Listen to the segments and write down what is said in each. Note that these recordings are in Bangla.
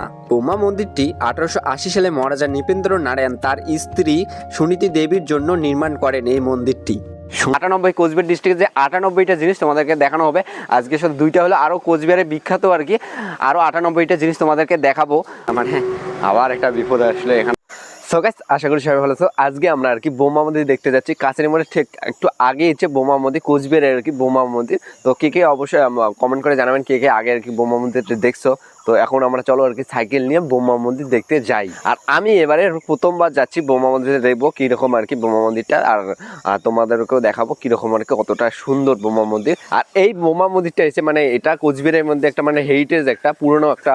না। উমা মন্দিরটি আঠারোশো আশি সালে যান নৃপেন্দ্র নারায়ণ তার স্ত্রী সুনীতি দেবীর জন্য নির্মাণ করেন এই মন্দিরটি। আটানব্বই কোচবিহার ডিস্ট্রিক্টে যে আটানব্বইটা জিনিস তোমাদেরকে দেখানো হবে। আজকে শুধু দুইটা হলো, আরও কোচবিহারে বিখ্যাত আর কি। আরও আটানব্বইটা জিনিস তোমাদেরকে দেখাবো। মানে আবার একটা বিপদ আসলে এখানে। সো গাইস আশা করি সবাই ভালো আছো। আজকে আমরা আর কি বোমা মন্দির দেখতে যাচ্ছি। কাছের মধ্যে ঠিক একটু আগে হচ্ছে বোমা মন্দির, কোচবিহারের আর কি বোমা মন্দির। তো কে কে অবশ্যই কমেন্ট করে জানাবেন কে কে আগে আর কি বোমা মন্দিরটা দেখছ। তো এখন আমরা চলো আর কি সাইকেল নিয়ে বোমা মন্দির দেখতে যাই। আর আমি এবারে প্রথমবার যাচ্ছি বোমা মন্দিরে দেখব কীরকম আর কি বোমা মন্দিরটা আর তোমাদেরকেও দেখাবো কীরকম আর কি কতটা সুন্দর বোমা মন্দির। আর এই বোমা মন্দিরটা এসে মানে এটা কোচবিহারের মধ্যে একটা মানে হেরিটেজ একটা পুরনো একটা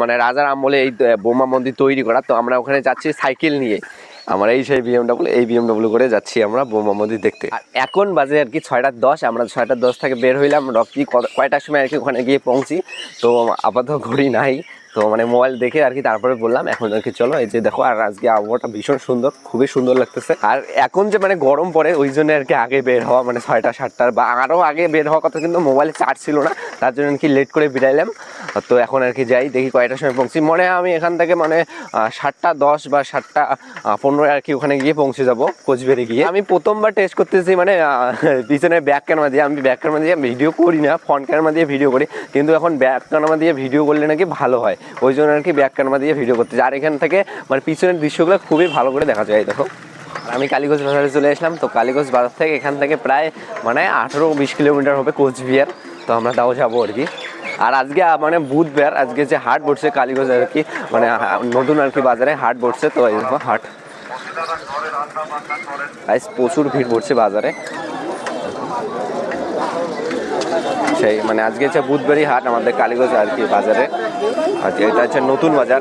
মানে রাজার আমলে এই বোমা মন্দির তৈরি করা। তো আমরা ওখানে যাচ্ছি সাইকেল নিয়ে। আমরা এই সেই বিএমডাব্লিউ এই বিএমডাব্লিউ করে যাচ্ছি আমরা বোমা মন্দির দেখতে। এখন বাজে আর কি ছয়টা দশ, আমরা ছয়টা দশ থেকে বের হইলাম, রকি কয়টার সময় আর কি ওখানে গিয়ে পৌঁছি। তো আপাতত ঘড়ি নাই। তো মানে মোবাইল দেখে আর কি তারপরে বললাম, এখন আর কি চলো, এই যে দেখো, আর আজকে আবহাওয়াটা ভীষণ সুন্দর, খুবই সুন্দর লাগতেছে। আর এখন যে মানে গরম পড়ে, ওই জন্য আর কি আগে বের হওয়া মানে ছয়টা, সাতটার বা আরও আগে বের হওয়া কথা কিন্তু মোবাইলে চার্জ ছিল না, তার জন্য আর কি লেট করে বেরাইলাম তো এখন আর কি যাই, দেখি কয়টার সময় পৌঁছি। মনে হয় আমি এখান থেকে মানে সাতটা দশ বা সাতটা পনেরো আর কি ওখানে গিয়ে পৌঁছে যাব, কোচবিহারে গিয়ে। আমি প্রথমবার টেস্ট করতেছি মানে পিছনে ব্যাক ক্যামেরা দিয়ে, আমি ব্যাক ক্যামেরা দিয়ে ভিডিও করি না ফ্রন্ট ক্যামেরা দিয়ে ভিডিও করি, কিন্তু এখন ব্যাক ক্যামেরা দিয়ে ভিডিও করলে নাকি ভালো হয়। ওই জন্য আর কি ব্যাক ক্যামেরা দিয়ে ভিডিও করতেছি। আর এখান থেকে মানে পিছনের দৃশ্যগুলো খুবই ভালো করে দেখা যায়, দেখো। আমি কালীগঞ্জ বাজারে চলে আসলাম, তো কালীগঞ্জ বাজার থেকে এখান থেকে প্রায় মানে আঠেরো বিশ কিলোমিটার হবে কোচবিহার, তো আমরা তাও যাব আর কি। আর আজকে মানে বুধবার, আজকে যে হাট বসছে কালীগঞ্জ আর কি মানে নতুন আর কি বাজারে হাট বসছে, তো এই হাট। প্রচুর ভিড় পড়ছে বাজারে। সেই মানে আজকে হচ্ছে বুধবারই হাট আমাদের কালীগঞ্জ আর কি বাজারে। আজকে এটা হচ্ছে নতুন বাজার।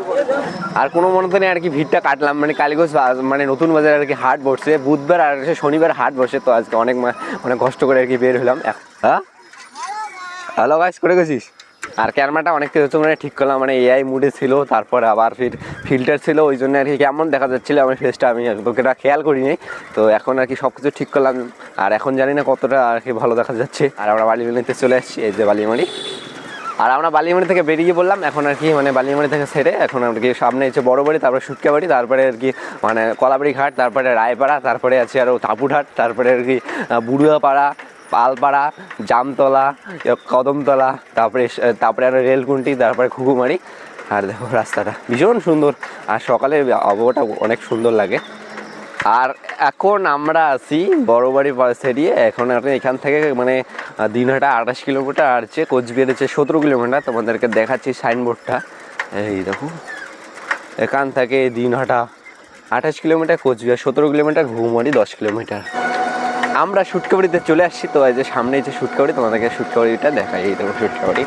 আর কোনো মনে তো নেই আর কি ভিড়টা কাটলাম মানে কালীগঞ্জ মানে নতুন বাজারে আর কি হাট বসছে। বুধবার আর শনিবার হাট বসে, তো আজকে অনেক মানে কষ্ট করে আর কি বের হলাম। হ্যাঁ? হ্যালো গাইস করে গেছিস? আর ক্যামেরাটা অনেক কিছু মানে ঠিক করলাম মানে এআই মুডে ছিল, তারপরে আবার ফির ফিল্টার ছিল, ওই জন্য আর কি কেমন দেখা যাচ্ছিল, আমার ফেসটা আমি তোকেটা খেয়াল করিনি। তো এখন আর কি সব কিছু ঠিক করলাম, আর এখন জানি না কতটা আর কি ভালো দেখা যাচ্ছে। আর আমরা বালিমারিতে চলে আসছি, এই যে বালিমারি আর আমরা বালিমারি থেকে বেরিয়ে বললাম এখন আর কি মানে বালিমারি থেকে সেরে এখন আর কি সামনে হচ্ছে বড় বাড়ি, তারপরে সুটকা বাড়ি, তারপরে আর কি মানে কলাবাড়ি ঘাট, তারপরে রায়পাড়া, তারপরে আছে আরও তাপুরহাট তারপরে আর কি বুড়ুয়াপাড়া, পালপাড়া, জামতলা কদমতলা, তারপরে তারপরে আরও রেলকুন্টি, তারপরে ঘুঘুমারি আর দেখো রাস্তাটা ভীষণ সুন্দর। আর সকালে আবহাওয়াটা অনেক সুন্দর লাগে। আর এখন আমরা আছি বড়বাড়ি বাস এরিয়ে এখন আপনি এখান থেকে মানে দিনহাটা আঠাশ কিলোমিটার আর হচ্ছে কোচবিহার হচ্ছে সতেরো কিলোমিটার, তোমাদেরকে দেখাচ্ছি সাইনবোর্ডটা। এই দেখো, এখান থেকে দিনহাটা আঠাশ কিলোমিটার, কোচবিহার সতেরো কিলোমিটার ঘুমারি দশ কিলোমিটার। আমরা সুটকাবাড়িতে চলে আসছি, তো এই যে সামনে যে সুটকাবাড়ি তোমাদেরকে সুটকাবাড়িটা দেখাই, এই দেখো সুটকাবাড়ি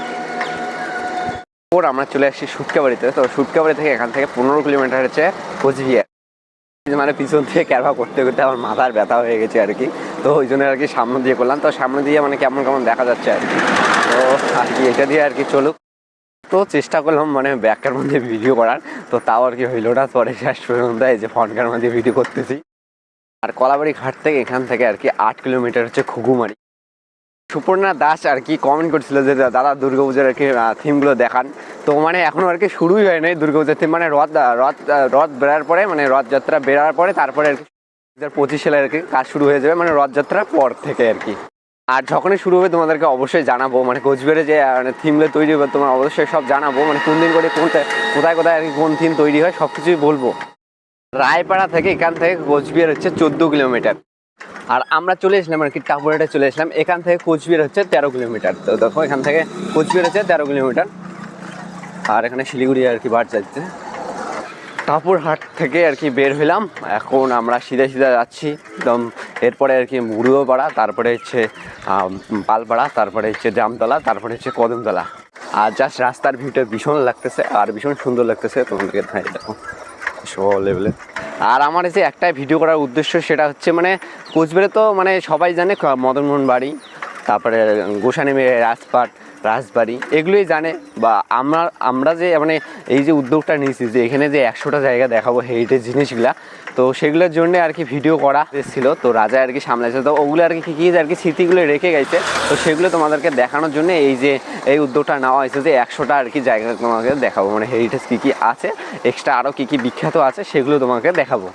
ওর আমরা চলে আসছি সুটকাবাড়িতে তো সুটকাবাড়ি থেকে এখান থেকে পনেরো কিলোমিটার হচ্ছে কোচবিহার। মানে পিছন দিয়ে ক্যারভা করতে করতে আমার মাথার ব্যথা হয়ে গেছে আর কি। তো ওই জন্য আর কি সামনে দিয়ে করলাম। তো সামনে দিয়ে মানে কেমন কেমন দেখা যাচ্ছে আর কি। তো আর কি এটা দিয়ে আর কি চলুক। তো চেষ্টা করলাম মানে ব্যাকের মধ্যে ভিডিও করার। তো তাও আর কি হইল না। পরে শেষ পর্যন্ত এই যে ফোনকার মধ্যে ভিডিও করতেছি। আর কলাবাড়ি ঘাট থেকে এখান থেকে আর কি আট কিলোমিটার হচ্ছে ঘুঘুমারি সুপর্ণা দাস আর কি কমেন্ট করছিল যে দাদা দুর্গাপূজার আর কি থিমগুলো দেখান। তো মানে এখনও আর কি শুরুই হয় নাই দুর্গাপূজার থিম মানে রথ রথ রথ বেরার পরে মানে রথযাত্রা বেরার পরে তারপরে আর কি দু পঁচিশ সালে আর কি কাজ শুরু হয়ে যাবে মানে রথযাত্রার পর থেকে আর কি। আর যখনই শুরু হবে তোমাদেরকে অবশ্যই জানাব মানে কোচবিহারে যে মানে থিমগুলো তৈরি হবে তোমার অবশ্যই সব জানাব মানে কোন দিন করে কোনটা, কোথায় কোথায় আর কি কোন থিম তৈরি হয় সব কিছুই বলব। রায়পাড়া থেকে এখান থেকে কোচবিহার হচ্ছে চোদ্দ কিলোমিটার। আর আমরা চলে এসলাম আর কি টাপুরাটে চলে এসলাম এখান থেকে কোচবিহার হচ্ছে তেরো কিলোমিটার। তো দেখো, এখান থেকে কোচবিহার হচ্ছে তেরো কিলোমিটার। আর এখানে শিলিগুড়ি আর কি বাড় যাচ্ছে। টাপুরহাট থেকে আর কি বের হইলাম। এখন আমরা সিধা সিধা যাচ্ছি। একদম এরপরে আর কি মুড়ুয়াপাড়া তারপরে হচ্ছে পালপাড়া, তারপরে হচ্ছে জামতলা, তারপরে হচ্ছে কদমতলা। আর জাস্ট রাস্তার ভিউটা ভীষণ লাগতেছে, আর ভীষণ সুন্দর লাগতেছে। তোমাদেরকে দেখো। সব লেভেলে আর আমার যে একটাই ভিডিও করার উদ্দেশ্য সেটা হচ্ছে মানে কোচবিহারে তো মানে সবাই জানে মদনমোহন বাড়ি, তারপরে গোসানি রাজপাট রাজবাড়ি, এগুলোই জানে বা আমরা আমরা যে মানে এই যে উদ্যোগটা নিয়েছি যে এখানে যে একশোটা জায়গা দেখাবো হেরিটেজ জিনিসগুলা, তো সেগুলোর জন্য আর কি ভিডিও করা ছিল তো রাজা আর কি সামলাইছে তো ওগুলো আর কি কী আর কি স্মৃতিগুলো রেখে গেছে। তো সেগুলো তোমাদেরকে দেখানোর জন্য এই যে, এই উদ্যোগটা নেওয়া হয়েছে যে একশোটা আর কি জায়গা তোমাকে দেখাবো। মানে হেরিটেজ কী কী আছে এক্সট্রা আরও কী কী বিখ্যাত আছে সেগুলো তোমাকে দেখাবো।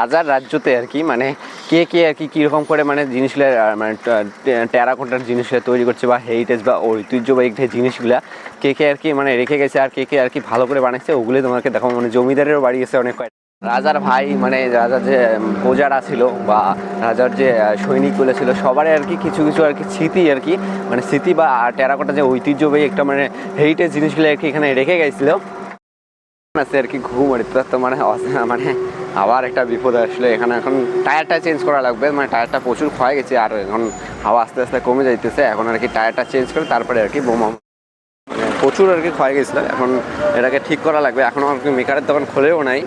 রাজার রাজ্যতে আর কি মানে কে কে আর কি কীরকম করে মানে জিনিসগুলো মানে টেরাকোটার জিনিসগুলো তৈরি করছে বা হেরিটেজ বা ঐতিহ্যবাহী যে জিনিসগুলা, কে কে আর কি মানে রেখে গেছে আর কে কে আর কি ভালো করে বানাচ্ছে ওগুলোই তোমাকে দেখো মানে জমিদারেরও বাড়ি গেছে অনেক রাজার ভাই মানে রাজার যে প্রজারা ছিল বা রাজার যে সৈনিকগুলো ছিল, সবারই আর কি কিছু কিছু আর কি স্মৃতি আর কি মানে স্মৃতি বা টেরাকোটা যে ঐতিহ্যবাহী একটা মানে হেরিটেজ জিনিসগুলো আর কি এখানে রেখে গেছিল। আছে আর কি ঘুম তো মানে মানে আবার একটা বিপদ আসলে এখানে এখন টায়ারটা চেঞ্জ করা লাগবে মানে টায়ারটা প্রচুর ক্ষয় গেছে আর এখন হাওয়া আস্তে আস্তে কমে যাইতেছে, এখন আর কি টায়ারটা চেঞ্জ করে তারপরে আর কি বোমা মানে প্রচুর আর কি ক্ষয় গেছিল, এখন এটাকে ঠিক করা লাগবে এখন আর কি মেকারের দোকান খোলেও নাই।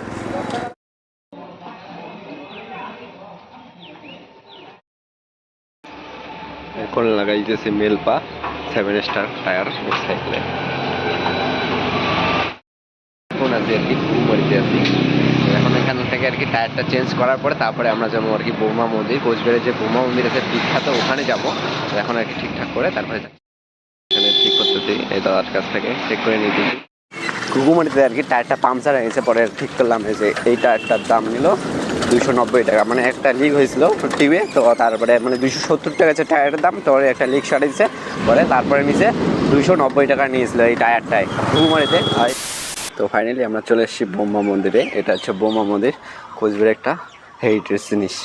এখন লাগাইতেছে মেলপা সেভেন স্টার টায়ার সাইকেলে এখন আর কি এখন এখান থেকে আর কি টায়ারটা চেঞ্জ করার পরে তারপরে আমরা যাব আর কি বোমা মন্দির কোচবিহারের যে বোমা মন্দির আছে বিখ্যাত, ওখানে যাব। এখন আর কি ঠিকঠাক করে তারপরে। এখানে ঠিক করতেছি, এই দাদার কাছ থেকে চেক করে নিতেছি ঘুঘুমারিতে আর কি টায়ারটা পাংচার হয়ে গেছে, পরে ঠিক করলাম এই যে এই টায়ারটার দাম নিল দুইশো নব্বই টাকা। মানে একটা লিক হয়েছিল টিভে তো তারপরে মানে দুইশো সত্তর টাকা আছে টায়ারের দাম, তো একটা লিক সারিয়েছে পরে তারপরে নিচে দুইশো নব্বই টাকা নিয়েছিল এই টায়ারটায় ঘুঘুমারিতে আর তো ফাইনালি আমরা চলে এসেছি বোমা মন্দিরে। এটা হচ্ছে বোমা মন্দির, কোচবিহারের একটা হেরিটেজ জিনিস।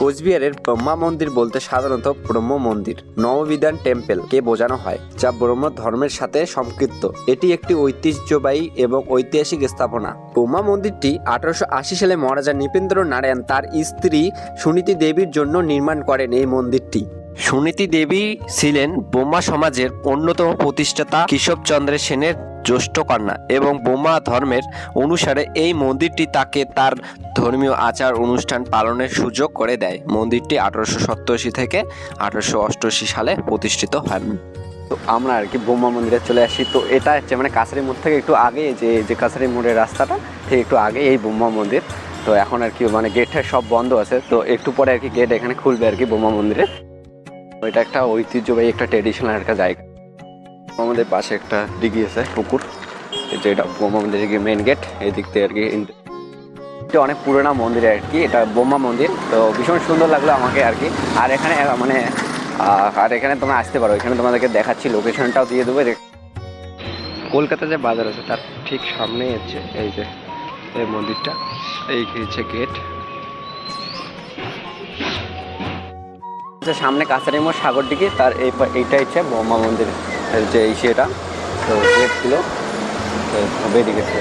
কোচবিহারের ব্রহ্মা মন্দির বলতে সাধারণত ব্রহ্ম মন্দির, নববিধান টেম্পল কে বোঝানো হয়, যা ব্রহ্ম ধর্মের সাথে সম্পৃক্ত। এটি একটি ঐতিহ্যবাহী এবং ঐতিহাসিক স্থাপনা। ব্রহ্মা মন্দিরটি আঠারোশো আশি সালে মহারাজা নৃপেন্দ্র নারায়ণ তার স্ত্রী সুনীতি দেবীর জন্য নির্মাণ করেন এই মন্দিরটি। সুনীতি দেবী ছিলেন বোমা সমাজের অন্যতম প্রতিষ্ঠাতা কেশবচন্দ্রের সেনের জ্যেষ্ঠ কন্যা এবং বোমা ধর্মের অনুসারে এই মন্দিরটি তাকে তার ধর্মীয় আচার অনুষ্ঠান পালনের সুযোগ করে দেয়। মন্দিরটি আঠারোশো সপ্তাশি থেকে আঠারোশো অষ্টআশি সালে প্রতিষ্ঠিত হয়। তো আমরা আর কি বোমা মন্দিরে চলে আসি। তো এটা হচ্ছে মানে কাছারি মোড় থেকে একটু আগে যে যে কাছারি মোড়ের রাস্তাটা, ঠিক একটু আগে এই বোমা মন্দির। তো এখন আর কি মানে গেটটা সব বন্ধ আছে। তো একটু পরে আর কি গেট এখানে খুলবে আর কি বোমা মন্দিরে। এটা একটা ঐতিহ্যবাহী একটা ট্রেডিশনাল একটা জায়গা। আমাদের পাশে একটা দিঘি আছে, পুকুর। এই যে এটা বোমা মন্দিরের মেন গেট এই দিক থেকে আর কি এটা অনেক পুরোনো মন্দির আর কি, এটা বোমা মন্দির। তো ভীষণ সুন্দর লাগল আমাকে আর কি। আর এখানে মানে আর এখানে তোমরা আসতে পারো। এখানে তোমাদেরকে দেখাচ্ছি লোকেশনটাও দিয়ে দেবো। কলকাতা যে বাজার আছে, তার ঠিক সামনেই হচ্ছে এই যে, এই মন্দিরটা। এই হচ্ছে গেট সামনে কাছারি মোড়, সাগর দিকে তার এই এইটা হচ্ছে ব্রহ্মা মন্দির যে এই সেটা তো গেটগুলো বেরিয়ে গেছে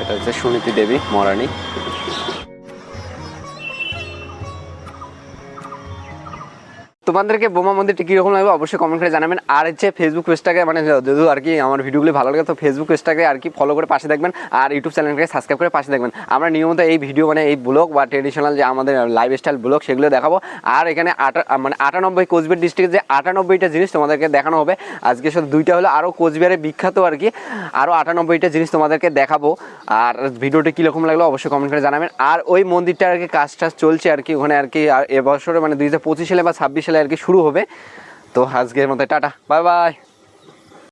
এটা হচ্ছে সুনীতি দেবী মহারানী তোমাদেরকে বোমা মন্দিরটি কীরকম লাগবে অবশ্যই কমেন্ট করে জানাবেন। আর হচ্ছে ফেসবুক পেজটাকে মানে যদি আর কি আমার ভিডিওগুলি ভালো লাগে, তো ফেসবুক পেজটাকে আর কি ফলো করে পাশে দেখবেন আর ইউটিউব চ্যানেলটাকে সাবস্ক্রাইব করে পাশে দেখবেন। আমরা নিয়মিত এই ভিডিও মানে এই ব্লগ বা ট্রেডিশনাল যে আমাদের লাইফ স্টাইল ব্লগ সেগুলো দেখাবো। আর এখানে আটা মানে আটানব্বই কোচবিহার ডিস্ট্রিক্টের যে আটানব্বইটা জিনিস তোমাদেরকে দেখানো হবে। আজকে শুধু দুইটা হলো আরও কোচবিহারে বিখ্যাত আর কি আরও আটানব্বইটা জিনিস তোমাদেরকে দেখাবো। আর ভিডিওটি কীরকম লাগল অবশ্যই কমেন্ট করে জানাবেন। আর ওই মন্দিরটা আর কি কাজ টাজ চলছে আর কি, ওখানে আর কি, আর এবছরে মানে দুই হাজার পঁচিশ সালে বা ছাব্বিশ সালে আর কি শুরু হবে। তো আজকের মতো টাটা বাই বাই।